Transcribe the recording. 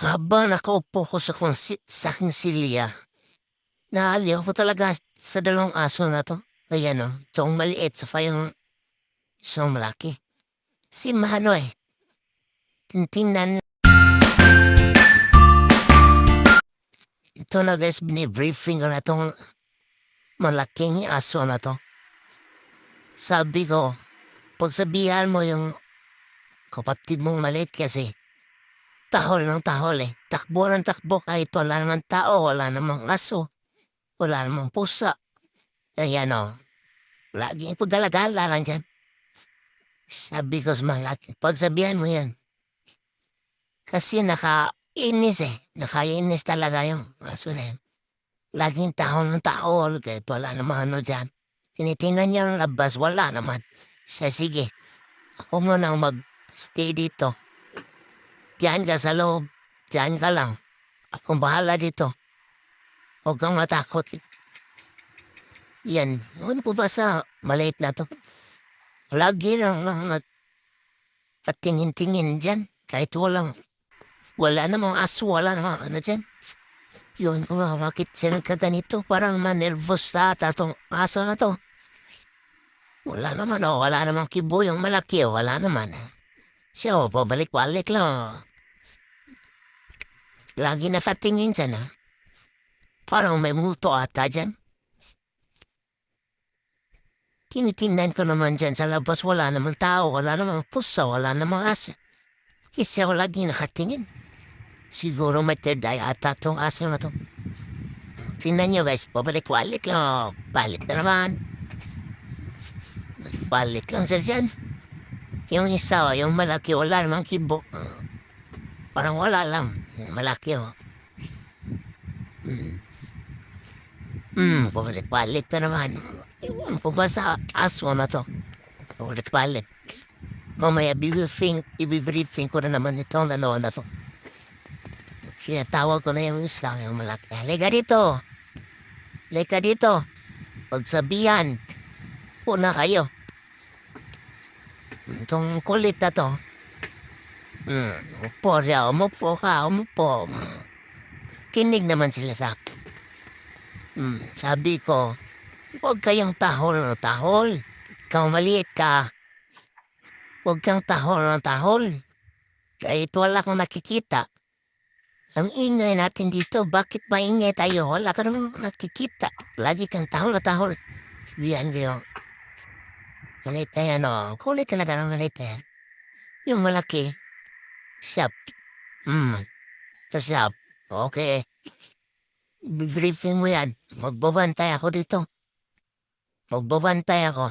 Habang nakaupo ko sa, konsi, sa aking silya, naaliw ko talaga sa dalawang aso na to. Ayan o, itong maliit sa yung isang malaki. Si Manoy, tintingnan Ito na guys, binibriefing ko na itong malaking aso na to. Sabi ko, pagsabihan mo yung kapatid mong maliit kasi tahol ng tahol eh. Takbo ng takbo kahit wala namang tao, wala namang aso, wala namang pusa. Ayan o, lagi po dalagala lang dyan. Sabi ko sa malaki, pagsabihan mo yan. Kasi nakainis eh. Nakainis talaga yung aso na yan. Laging tahol ng tahol kahit wala namang ano dyan. Tinitingnan niya ang labas, wala naman. Siya, sige, ako muna mag-stay dito. Diyan ka sa loob. Diyan ka lang. Akong bahala dito. Huwag kang matakot. Yan. Ano po ba sa maliit na to? Lagi lang lang nag patingin-tingin dyan. Kahit walang, wala namang aso, wala namang ano dyan. Yun ba, bakit sila ka ganito? Parang manervous na ata tong aso na to. Wala naman, oh, wala namang kibo yung malaki, oh, wala naman. Siya, oh, pabalik-balik lang. Lagi na patingin dyan, ah. Parang may multo ata dyan. Tinitingnan ko naman dyan sa labas, wala namang tao, wala namang pusa, wala namang aso. Kasi ako lagi nakatingin. Siguro may third eye ata tong aso na to. Tingnan nyo guys, pabalik-balik lang. oh. Balik na naman. Balik lang siya dyan. Yung isa, oh, yung malaki, wala namang kibo. Parang wala lang. Malaki, oh. Hmm. Hmm, pabalik-balik na naman. Iwan po ba sa aso na to? Pabalik-balik. Mamaya, bibriefing, ibibriefing ko na naman itong dalawa na to. Sinatawag ko na yung isa, yung malaki. Halika dito. Halika dito. Pagsabihan. Una kayo. Itong kulit na to. Hmm, upo rin. Umupo ka, umupo. Kinig naman sila sa akin. Hmm, sabi ko, huwag kayong tahol na tahol. Ikaw maliit ka. Huwag kang tahol na tahol. Kahit wala kang nakikita. Ang ingay natin dito, bakit maingay tayo? Wala ka naman nakikita. Lagi kang tahol na tahol. Sabihan ko yung Galit na yan, oh. Kulit talaga ng galit na yan. Yung malaki, siyap. Hmm. So, siyap. Okay. Briefing mo yan. Magbabantay ako dito. Magbabantay ako.